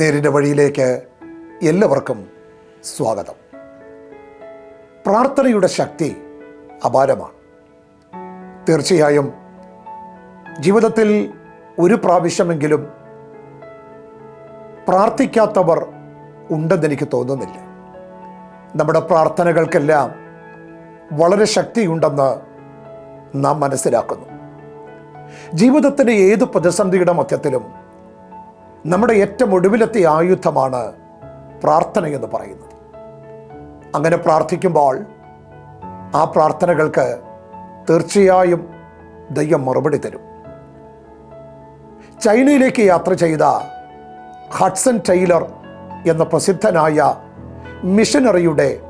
നേരിന്റെ വഴിയിലേക്ക് എല്ലാവർക്കും സ്വാഗതം. പ്രാർത്ഥനയുടെ ശക്തി അപാരമാണ്. തീർച്ചയായും ജീവിതത്തിൽ ഒരു പ്രാവശ്യമെങ്കിലും പ്രാർത്ഥിക്കാത്തവർ ഉണ്ടെന്ന് എനിക്ക് തോന്നുന്നില്ല. നമ്മുടെ പ്രാർത്ഥനകൾക്കെല്ലാം വളരെ ശക്തിയുണ്ടെന്ന് നാം മനസ്സിലാക്കുന്നു. ജീവിതത്തിന്റെ ഏത് പ്രതിസന്ധിയുടെ മധ്യത്തിലും നമ്മുടെ ഏറ്റവും ഒടുവിലത്തെ ആയുധമാണ് പ്രാർത്ഥന എന്ന് പറയുന്നത്. അങ്ങനെ പ്രാർത്ഥിക്കുമ്പോൾ ആ പ്രാർത്ഥനകൾക്ക് തീർച്ചയായും ദൈവം മറുപടി തരും. ചൈനയിലേക്ക് യാത്ര ചെയ്ത ഹഡ്സൺ ടൈലർ എന്ന പ്രസിദ്ധനായ മിഷനറിയുടെ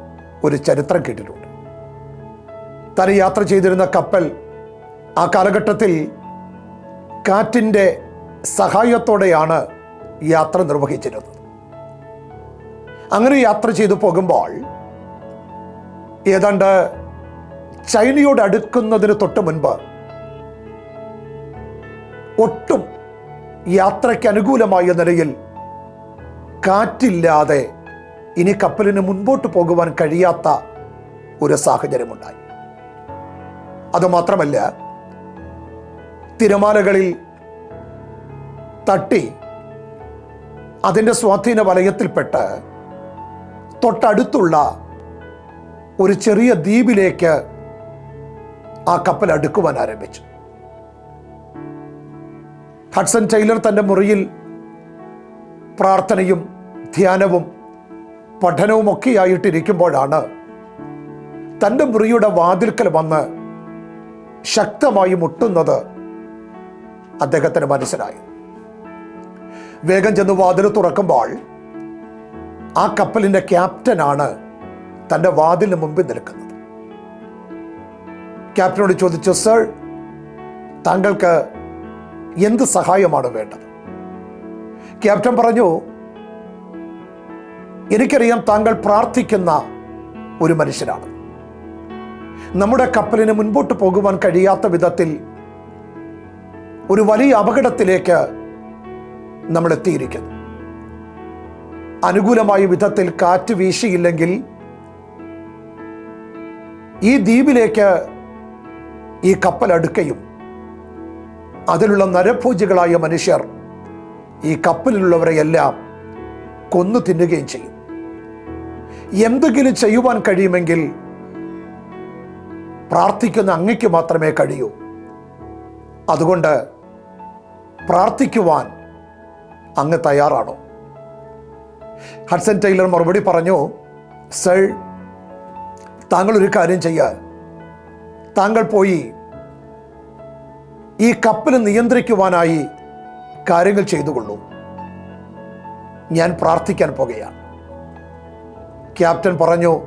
ഒരു ചരിത്രം കേട്ടിട്ടുണ്ട്. താൻ യാത്ര ചെയ്തിരുന്ന കപ്പൽ ആ കാലഘട്ടത്തിൽ കാറ്റിന്റെ സഹായത്തോടെയാണ് യാത്ര നിർവഹിച്ചിരുന്നത്. അങ്ങനെ യാത്ര ചെയ്തു പോകുമ്പോൾ ഏതാണ്ട് ചൈനയോട് അടുക്കുന്നതിന് തൊട്ട് മുൻപ് ഒട്ടും യാത്രയ്ക്ക് അനുകൂലമായ നിലയിൽ കാറ്റില്ലാതെ ഇനി കപ്പലിന് മുൻപോട്ട് പോകുവാൻ കഴിയാത്ത ഒരു സാഹചര്യമുണ്ടായി. അതുമാത്രമല്ല തിരമാലകളിൽ തട്ടി അതിന്റെ സ്വാധീന വലയത്തിൽപ്പെട്ട് തൊട്ടടുത്തുള്ള ഒരു ചെറിയ ദ്വീപിലേക്ക് ആ കപ്പൽ അടുക്കുവാൻ ആരംഭിച്ചു. ഹഡ്സൺ ടൈലർ തന്റെ മുറിയിൽ പ്രാർത്ഥനയും ധ്യാനവും പഠനവും ഒക്കെയായിട്ടിരിക്കുമ്പോഴാണ് തന്റെ മുറിയുടെ വാതിൽക്കൽ വന്ന് ശക്തമായി മുട്ടുന്നത് അദ്ദേഹത്തിന് മനസ്സിലായി വേഗം ചെന്ന് വാതിൽ തുറക്കുമ്പോൾ ആ കപ്പലിന്റെ ക്യാപ്റ്റനാണ് തന്റെ വാതിലിന് മുമ്പിൽ നിൽക്കുന്നത്. ക്യാപ്റ്റനോട് ചോദിച്ചു സർ താങ്കൾക്ക് എന്ത് സഹായമാണ് വേണ്ടത്? ക്യാപ്റ്റൻ പറഞ്ഞു എനിക്കറിയാം താങ്കൾ പ്രാർത്ഥിക്കുന്ന ഒരു മനുഷ്യനാണ്. നമ്മുടെ കപ്പലിന് മുൻപോട്ട് പോകുവാൻ കഴിയാത്ത വിധത്തിൽ ഒരു വലിയ അപകടത്തിലേക്ക് നമ്മൾ എത്തിയിരിക്കുന്നു അനുകൂലമായ വിധത്തിൽ കാറ്റ് വീശിയില്ലെങ്കിൽ ഈ ദ്വീപിലേക്ക് ഈ കപ്പൽ അടുക്കയും അതിലുള്ള നരഭൂജികളായ മനുഷ്യർ ഈ കപ്പലിലുള്ളവരെയെല്ലാം കൊന്നു തിന്നുകയും ചെയ്യും. എന്തെങ്കിലും ചെയ്യുവാൻ കഴിയുമെങ്കിൽ പ്രാർത്ഥിക്കുന്ന അങ്ങയ്ക്ക് മാത്രമേ കഴിയൂ. അതുകൊണ്ട് പ്രാർത്ഥിക്കുവാൻ അങ്ങ് തയ്യാറാണോ? ഹഡ്സൺ ടൈലർ മറുപടി പറഞ്ഞു സർ താങ്കൾ ഒരു കാര്യം ചെയ്യുക താങ്കൾ പോയി ഈ കപ്പൽ നിയന്ത്രിക്കുവാനായി കാര്യങ്ങൾ ചെയ്തുകൊള്ളൂ. ഞാൻ പ്രാർത്ഥിക്കാൻ പോകുകയാണ്. ക്യാപ്റ്റൻ പറഞ്ഞു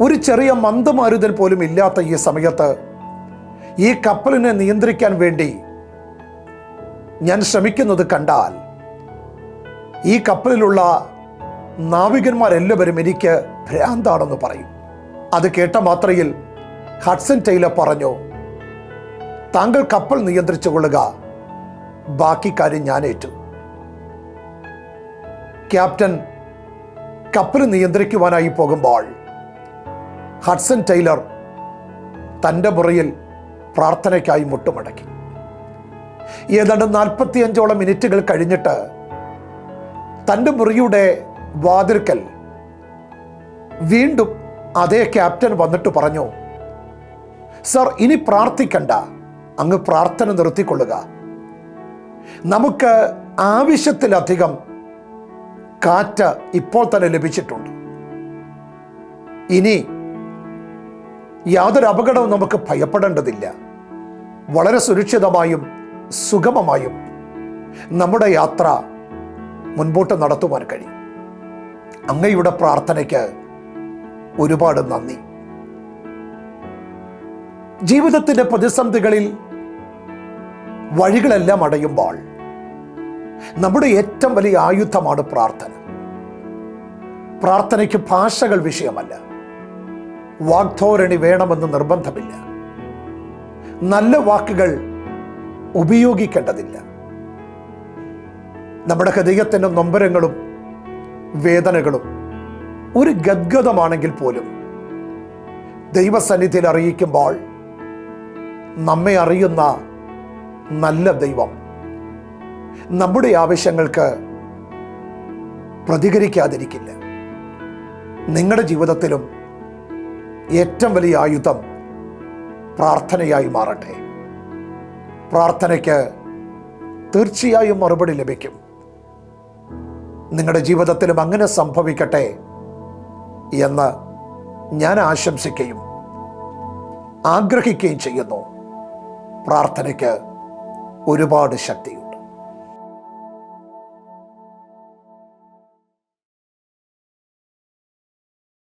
ഒരു ചെറിയ മന്ദമാരുതൻ പോലും ഇല്ലാത്ത ഈ സമയത്ത് ഈ കപ്പലിനെ നിയന്ത്രിക്കാൻ വേണ്ടി ഞാൻ ശ്രമിക്കുന്നത് കണ്ടാൽ ഈ കപ്പലിലുള്ള നാവികന്മാരെല്ലാവരും എനിക്ക് ഭ്രാന്താണെന്ന് പറയും. അത് കേട്ട മാത്രയിൽ ഹഡ്സൺ ടൈലർ പറഞ്ഞു താങ്കൾ കപ്പൽ നിയന്ത്രിച്ചു കൊള്ളുക. ബാക്കി കാര്യം ഞാനേറ്റു ക്യാപ്റ്റൻ കപ്പൽ നിയന്ത്രിക്കുവാനായി പോകുമ്പോൾ ഹഡ്സൺ ടൈലർ തന്റെ മുറിയിൽ പ്രാർത്ഥനയ്ക്കായി മുട്ടുമടക്കി. ഏതാണ്ട് നാൽപ്പത്തിയഞ്ചോളം മിനിറ്റുകൾ കഴിഞ്ഞിട്ട് തന്റെ മുറിയുടെ വാതിൽക്കൽ വീണ്ടും അതേ ക്യാപ്റ്റൻ വന്നിട്ട് പറഞ്ഞു സർ ഇനി പ്രാർത്ഥിക്കണ്ട. അങ്ങ് പ്രാർത്ഥന നിർത്തിക്കൊള്ളുക. നമുക്ക് ആവശ്യത്തിലധികം കാറ്റ് ഇപ്പോൾ തന്നെ ലഭിച്ചിട്ടുണ്ട്. ഇനി യാതൊരു അപകടവും നമുക്ക് ഭയപ്പെടേണ്ടതില്ല. വളരെ സുരക്ഷിതമായും സുഗമമായും നമ്മുടെ യാത്ര മുൻപോട്ട് നടത്തുവാൻ കഴിയും. അങ്ങയുടെ പ്രാർത്ഥനയ്ക്ക് ഒരുപാട് നന്ദി. ജീവിതത്തിന്റെ പ്രതിസന്ധികളിൽ വഴികളെല്ലാം അടയുമ്പോൾ നമ്മുടെ ഏറ്റവും വലിയ ആയുധമാണ് പ്രാർത്ഥന. പ്രാർത്ഥനയ്ക്ക് ഭാഷകൾ വിഷയമല്ല. വാഗ്ധോരണി വേണമെന്ന് നിർബന്ധമില്ല. നല്ല വാക്കുകൾ ഉപയോഗിക്കേണ്ടതില്ല. നമ്മുടെ ഹൃദയത്തിന്റെ നൊമ്പരങ്ങളും വേദനകളും ഒരു ഗദ്ഗതമാണെങ്കിൽ പോലും ദൈവസന്നിധിയിൽ അറിയിക്കുമ്പോൾ നമ്മെ അറിയുന്ന നല്ല ദൈവം നമ്മുടെ ആവശ്യങ്ങൾക്ക് പ്രതികരിക്കാതിരിക്കില്ല. നിങ്ങളുടെ ജീവിതത്തിലും ഏറ്റവും വലിയ ആയുധം പ്രാർത്ഥനയായി മാറട്ടെ. പ്രാർത്ഥനയ്ക്ക് തീർച്ചയായും മറുപടി ലഭിക്കും. നിങ്ങളുടെ ജീവിതത്തിലും അങ്ങനെ സംഭവിക്കട്ടെ എന്ന് ഞാൻ ആശംസിക്കുകയും ആഗ്രഹിക്കുകയും ചെയ്യുന്നു. പ്രാർത്ഥനയ്ക്ക് ഒരുപാട് ശക്തിയുണ്ട്